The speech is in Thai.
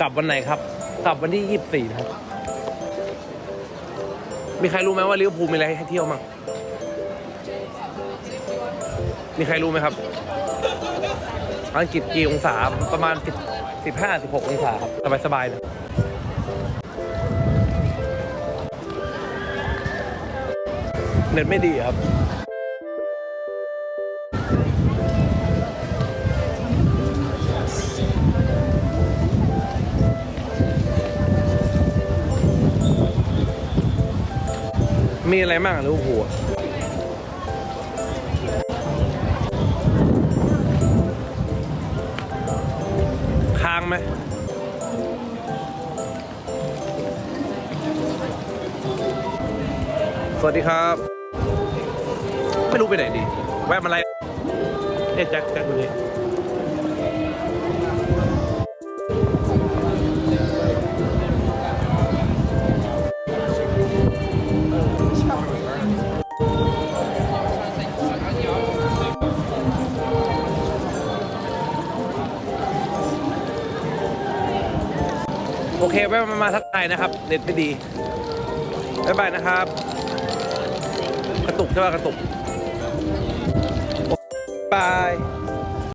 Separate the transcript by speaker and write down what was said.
Speaker 1: กลับวันไหนครับ กลับวันที่ยี่สิบสี่ครับ มีใครรู้ไหมว่าลิเวอร์พูลมีอะไรให้เที่ยวมั้งมีใครรู้ไหมครับอังกฤษกี่องศาประมาณสิบห้าสิบหกองศาครับสบายสบายๆเลยเน็ตไม่ดีครับ มีอะไรบ้างลิเวอร์พูลค้างไหมสวัสดีครับ ไม่รู้ไปไหนดี แวะมาอะไรเอ๊ะแจ็คแจ็คดูนี่ โอเคไวะมามาทักทายนะครับ เน็ตไม่ดีบ๊ายบายนะครับ กระตุกใช่ป่ะกระตุกบาย